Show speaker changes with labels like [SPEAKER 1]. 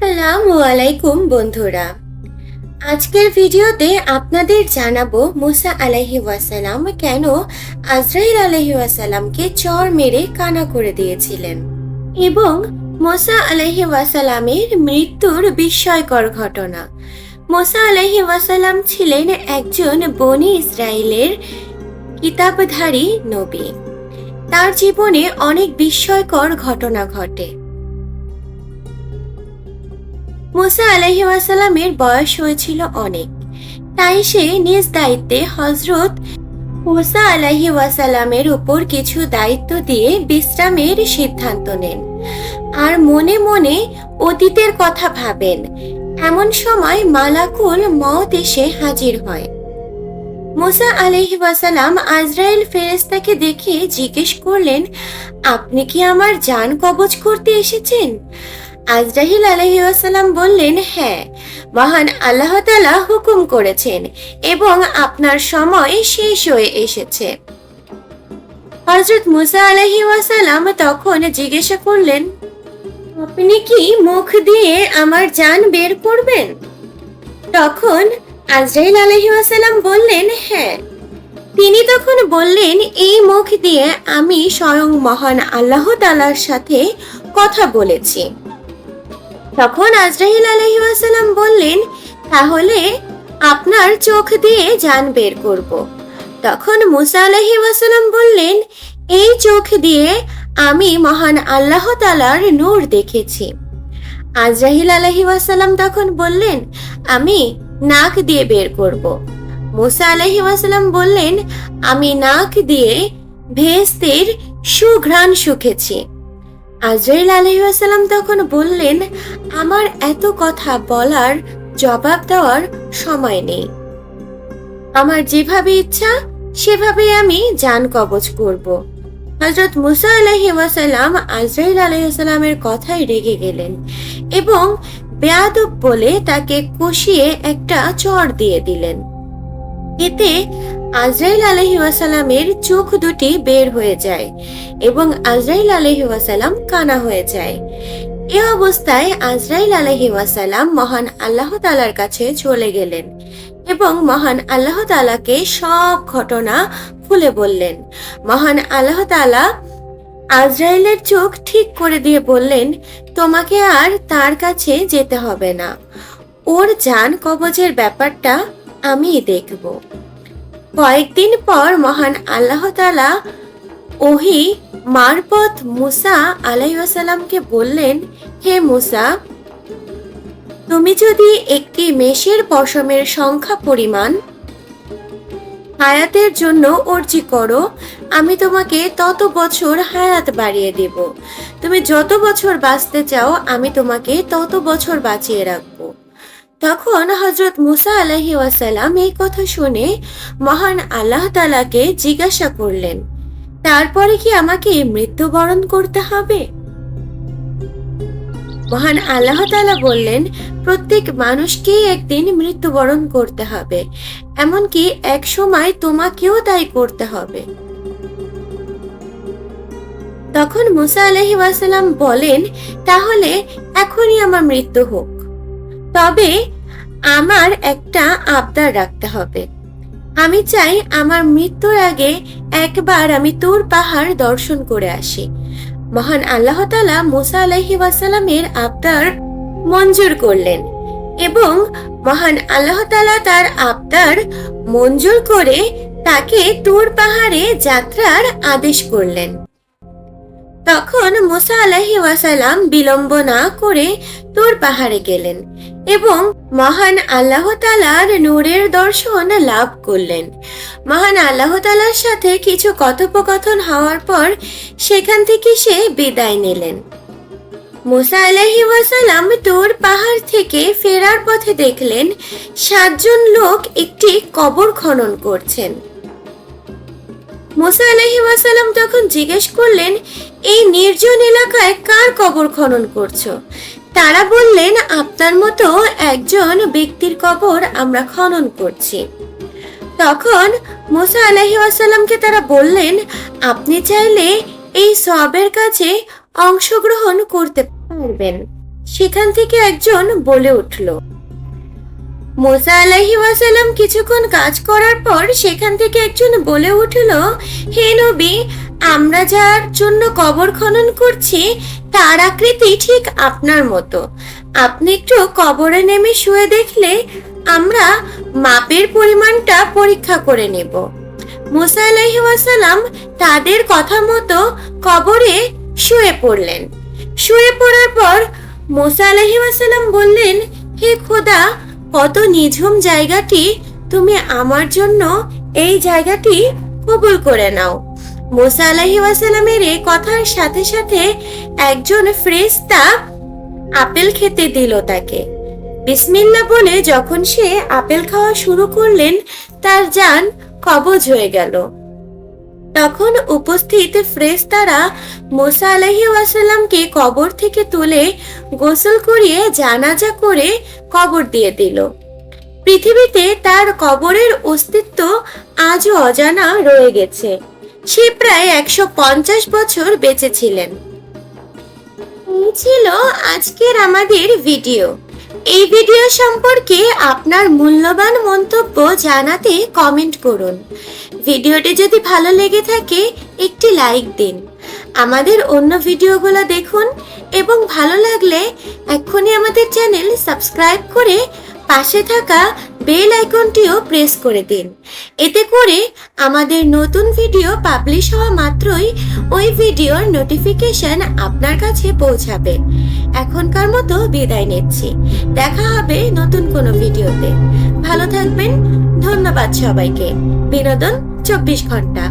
[SPEAKER 1] আসসালামু আলাইকুম বন্ধুরা। আজকের ভিডিওতে আপনাদের জানাব মুসা আলাহি ওয়াসালাম কেন আজরাইল আলাহি ওয়াসালামকে চর মেরে কানা করে দিয়েছিলেন এবং মোসা আলাহি ওয়াসালামের মৃত্যুর বিস্ময়কর ঘটনা। মোসা আলাহি ওয়াসালাম ছিলেন একজন বনি ইসরায়েলের কিতাবধারী নবী। তার জীবনে অনেক বিস্ময়কর ঘটনা ঘটে। মুসা আলাহি ওয়াসালামের বয়স হয়েছিল অনেক। তাই সে নিজ দায়িত্বে হজরত মুসা আলাহি ওয়াসালামের উপর কিছু দায়িত্ব দিয়ে বিশ্রামের সিদ্ধান্ত নেন। আর মনে মনে অতীতের কথা ভাবেন, এমন সময় মালাকুল মত এসে হাজির হয়। মুসা আলাইহি ওয়াসালাম আজরাইল ফেরেস্তাকে দেখে জিজ্ঞেস করলেন, আপনি কি আমার জান কবজ করতে এসেছেন? আজরাহিল আলহিউসালাম বললেন হ্যাঁ মহান আল্লাহ তালা হুকুম করেছেন এবং আপনার সময় শেষ হয়ে এসেছে। হজরত মুসা আলহি ওয়াসালাম তখন জিজ্ঞাসা করলেন, আপনি কি মুখ দিয়ে আমার জান বের করবেন? তখন আজরাইল আলহি ওয়াসালাম বললেন হ্যাঁ। তিনি তখন বললেন, এই মুখ দিয়ে আমি স্বয়ং মহান আল্লাহ তালার সাথে কথা বলেছি। তখন আজরাহিল আলহিউসালাম বললেন, তাহলে আপনার চোখ দিয়ে জান বের করব। তখন মুসা আলহি ওয়াসালাম বললেন, এই চোখ দিয়ে আমি মহান আল্লাহ তালার নূর দেখেছি। আজরাহিল আলহি ওয়াসালাম তখন বললেন, আমি নাক দিয়ে বের করব। মুসা আলহি ওয়াসালাম বললেন, আমি নাক দিয়ে ভেস্তের সুঘ্রাণ শুকেছি আজরাইল আলহিহাসাল্লাম তখন বললেন, আমার এত কথা বলার জবাব দেওয়ার সময় নেই। আমার যেভাবে ইচ্ছা, সেভাবে আমি জান কবজ করব। হজরত মুসা আলাহি আজরাইল আলহিহাসাল্লামের কথায় রেগে গেলেন এবং বেয়াদব বলে তাকে কষিয়ে একটা চর দিয়ে দিলেন। এতে আজরাইল আলহি ওয়াসালামের চোখ দুটি বের হয়ে যায় এবং আজরাইল আলহি ওয়াসালাম কানা হয়ে যায়। এ অবস্থায় আজরাইল আলহি ওয়াসালাম মহান আল্লাহ তালার কাছে চলে গেলেন এবং মহান আল্লাহ তালাকে সব ঘটনা খুলে বললেন। মহান আল্লাহ তালা আজরাইলের চোখ ঠিক করে দিয়ে বললেন, তোমাকে আর তার কাছে যেতে হবে না। ওর জান কবজের ব্যাপারটা আমি দেখব। কয়েকদিন পর মহান আল্লাহ তালা ওহি মারপথ মুসা আলাইসালামকে বললেন, হে মুসা, তুমি যদি একটি মেষের পশমের সংখ্যা পরিমাণ হায়াতের জন্য অর্জি করো, আমি তোমাকে তত বছর হায়াত বাড়িয়ে দেব। তুমি যত বছর বাঁচতে চাও, আমি তোমাকে তত বছর বাঁচিয়ে রাখব। তখন হজরত মুসা আলাহি ওয়াসালাম এই কথা শুনে মহান আল্লাহ তালাকে জিজ্ঞাসা করলেন, তারপরে কি আমাকে মৃত্যুবরণ করতে হবে? মহান আল্লাহ তালা বললেন, প্রত্যেক মানুষকেই একদিন মৃত্যুবরণ করতে হবে, এমনকি এক সময় তোমাকেও তাই করতে হবে। তখন মুসা আলহি ওয়াসালাম বলেন, তাহলে এখনই আমার মৃত্যু হোক। তবে আমার একটা আবদার রাখতে হবে। আমি চাই আমার মৃত্যুর আগে একবার আমি তোর পাহাড় দর্শন করে আসি। মহান আল্লাহ তালা মুসা আলাহি ওয়াসালামের আবদার মঞ্জুর করলেন এবং মহান আল্লাহ তালা তার আবদার মঞ্জুর করে তাকে তোর পাহাড়ে যাত্রার আদেশ করলেন। তখন মুসা আলাহি ওয়াসালাম বিলম্ব না করে তুর পাহাড়ে গেলেন এবং মহান আল্লাহ তালার নূরের দর্শন লাভ করলেন। মহান আল্লাহ তালার সাথে কিছু কথোপকথন হওয়ার পর সেখান থেকে সে বিদায় নিলেন। মুসা আলাহি ওয়াসালাম তোর পাহাড় থেকে ফেরার পথে দেখলেন সাতজন লোক একটি কবর খনন করছেন। মুসা আলাহি তখন জিজ্ঞেস করলেন, এই নির্জন এলাকায় কার কবর খনন করছ? তারা বললেন, আপনার মতো একজন ব্যক্তির কবর আমরা খনন করছি। তখন মুসা আলাহি ওয়াসাল্লামকে তারা বললেন, আপনি চাইলে এই সবের কাছে অংশগ্রহণ করতে পারবেন। সেখান থেকে একজন বলে উঠল। মোসা আলাহি ওয়াসালাম কিছুক্ষণ কাজ করার পর সেখান থেকে একজন বলে উঠল, হে নবী, আমরা যার জন্য কবর খনন করছি, তার আকৃতি ঠিক আপনার মতো। আপনি একটু কবরে নেমে শুয়ে দেখলে আমরা মাপের পরিমাণটা পরীক্ষা করে নেব মুসা আলাহি ওয়াসালাম তাদের কথা মতো কবরে শুয়ে পড়লেন। শুয়ে পড়ার পর মুসা আলাহি ওয়াসালাম বললেন, হে খোদা কত নিঝুম জায়গাটি তুমি আমার জন্য এই জায়গাটি কবুল করে নাও। মোসা আলাহি ওয়াসালামের এই কথার সাথে সাথে একজন ফ্রেস্তা আপেল খেতে দিল তাকে। বিসমিল্লা বলে যখন সে আপেল খাওয়া শুরু করলেন, তার যান কবজ হয়ে গেল। তখন উপস্থিত ফ্রেস্তারা মোসা আলাহি ওয়াসাল্লামকে কবর থেকে তুলে গোসল করিয়ে জানাজা করে কবর দিয়ে দিল। পৃথিবীতে তার কবরের অস্তিত্ব আজও অজানা রয়ে গেছে। সে প্রায় একশো পঞ্চাশ বছর বেঁচে ছিলেন। ছিল আজকের আমাদের ভিডিও। এই ভিডিও সম্পর্কে আপনার মূল্যবান মন্তব্য জানাতে কমেন্ট করুন। ভিডিওটি যদি ভালো লেগে থাকে, একটি লাইক দিন। আমাদের অন্য ভিডিওগুলো দেখুন এবং ভালো লাগলে এক্ষুনি আমাদের চ্যানেল সাবস্ক্রাইব করে পাশে থাকা বেল আইকনটিও প্রেস করে দিন। এতে করে আমাদের নতুন ভিডিও পাবলিশ হওয়া মাত্রই ওই ভিডিওর নোটিফিকেশন আপনার কাছে পৌঁছাবে। এখনকার মতো বিদায় নিচ্ছি। দেখা হবে নতুন কোনো ভিডিওতে। ভালো থাকবেন। ধন্যবাদ সবাইকে। বিনোদন চব্বিশ ঘণ্টা।